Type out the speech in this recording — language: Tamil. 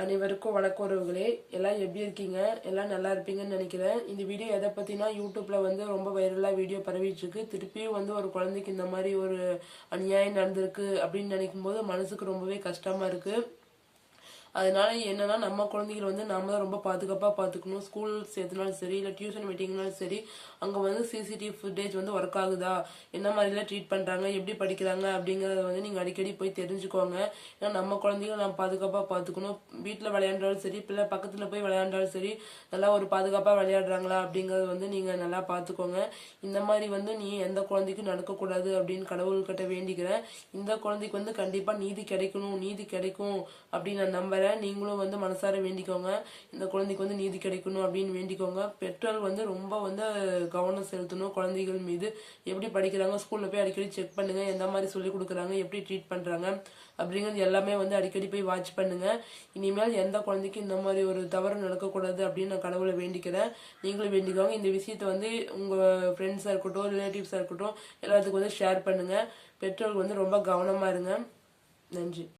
அனைவருக்கும் வணக்கம் உறவுகளே. எல்லாம் எப்படி இருக்கீங்க? எல்லாம் நல்லா இருப்பீங்கன்னு நினைக்கிறேன். இந்த வீடியோ எதை பற்றினா யூடியூப்பில் வந்து ரொம்ப வைரலாக வீடியோ பரவிட்டுருக்கு திருப்பியும் வந்து ஒரு குழந்தைக்கு இந்த மாதிரி ஒரு அநியாயம் நடந்திருக்கு அப்படின்னு நினைக்கும் போது மனசுக்கு ரொம்பவே கஷ்டமாக இருக்குது அதனால என்னன்னா நம்ம குழந்தைகள் வந்து நாம தான் ரொம்ப பாதுகாப்பாக பார்த்துக்கணும் ஸ்கூல் சேர்த்துனாலும் சரி இல்லை டியூஷன் மீட்டிங்னாலும் சரி அங்கே வந்து சிசிடிவி ஃபுட்டேஜ் வந்து ஒர்க் ஆகுதா? என்ன மாதிரிலாம் ட்ரீட் பண்ணுறாங்க எப்படி படிக்கிறாங்க? அப்படிங்கிறத வந்து நீங்கள் அடிக்கடி போய் தெரிஞ்சுக்கோங்க. ஏன்னா நம்ம குழந்தைகள் நம்ம பாதுகாப்பாக பார்த்துக்கணும் வீட்டில் விளையாண்டாலும் சரி பிள்ளை பக்கத்தில் போய் விளையாண்டாலும் சரி நல்லா ஒரு பாதுகாப்பாக விளையாடுறாங்களா அப்படிங்கறத வந்து நீங்கள் நல்லா பார்த்துக்கோங்க இந்த மாதிரி வந்து நீ எந்த குழந்தைக்கும் நடக்கக்கூடாது அப்படின்னு கடவுள்கிட்ட வேண்டிக்கிறேன். இந்த குழந்தைக்கு வந்து கண்டிப்பாக நீதி கிடைக்கணும் நீதி கிடைக்கும் அப்படின்னு நான் நம்புறேன். நீங்களும் வந்து மனசார வேண்டிக்கோங்க. இந்த குழந்தைக்கு வந்து நீதி கிடைக்கணும் அப்படின்னு வேண்டிக்கோங்க. பெற்றோர் வந்து ரொம்ப வந்து கவனம் செலுத்தணும். குழந்தைகள் மீது எப்படி படிக்கிறாங்க ஸ்கூலில் போய் அடிக்கடி செக் பண்ணுங்க. எந்த மாதிரி சொல்லி கொடுக்குறாங்க எப்படி ட்ரீட் பண்ணுறாங்க அப்படிங்கிறது எல்லாமே வந்து அடிக்கடி போய் வாட்ச் பண்ணுங்க. இனிமேல் எந்த குழந்தைக்கும் இந்த மாதிரி ஒரு தவறு நடக்கக்கூடாது அப்படின்னு நான் கடவுளை வேண்டிக்கிறேன். நீங்களும் வேண்டிக்கோங்க. இந்த விஷயத்தை வந்து உங்கள் ஃப்ரெண்ட்ஸாக இருக்கட்டும் ரிலேட்டிவ்ஸாக இருக்கட்டும் எல்லாத்துக்கும் வந்து ஷேர் பண்ணுங்கள் பெற்றோர்கள் வந்து ரொம்ப கவனமா இருங்க. நன்றி.